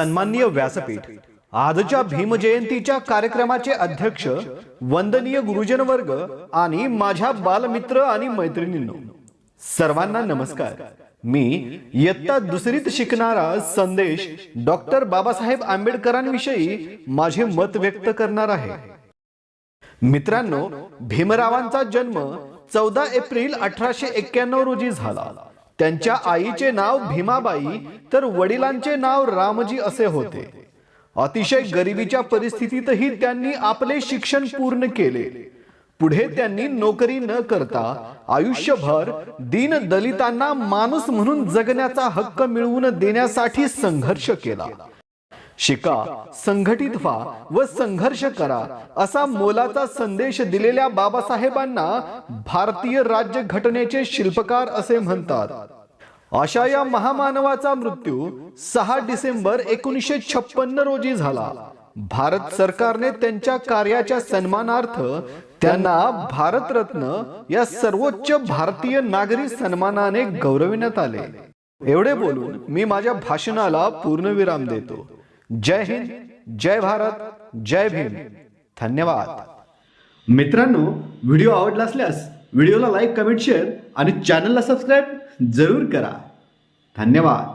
सन्माननीय व्यासपीठ. आजच्या भीमजयंतीच्या कार्यक्रमाचे अध्यक्ष वंदनीय गुरुजन वर्ग आणि माझ्या बालमित्र आणि मैत्रिणींनो सर्वांना नमस्कार. मी इयत्ता दुसरीत शिकणारा संदेश डॉक्टर बाबासाहेब आंबेडकरांविषयी माझे मत व्यक्त करणार आहे. मित्रांनो भीमरावांचा जन्म चौदा एप्रिल अठराशे एक्क्याण्णव रोजी झाला. त्यांच्या आईचे नाव भीमाबाई तर वडिलांचे नाव रामजी असे होते. अतिशय गरिबीच्या परिस्थितीतही त्यांनी आपले शिक्षण पूर्ण केले. पुढे त्यांनी नोकरी न करता आयुष्यभर दीन दलितांना माणूस म्हणून जगण्याचा हक्क मिळवून देण्यासाठी संघर्ष केला. शिका संघटित व्हा व संघर्ष करा असा मोलाचा संदेश दिलेल्या बाबासाहेबांना भारतीय राज्य घटनेचे शिल्पकार असे म्हणतात. अशा या महामानवाचा मृत्यू सहा डिसेंबर एकोणीसशे छप्पन्न रोजी झाला. भारत सरकारने त्यांच्या कार्याच्या सन्मानार्थ त्यांना भारतरत्न या सर्वोच्च भारतीय नागरी सन्मानाने गौरविण्यात आले. एवढे बोलून मी माझ्या भाषणाला पूर्णविराम देतो. जय हिंद जय भारत जय भीम. धन्यवाद. मित्रांनो व्हिडिओ आवडला असल्यास व्हिडिओला लाईक कमेंट शेअर आणि चॅनलला सबस्क्राईब जरूर करा. धन्यवाद.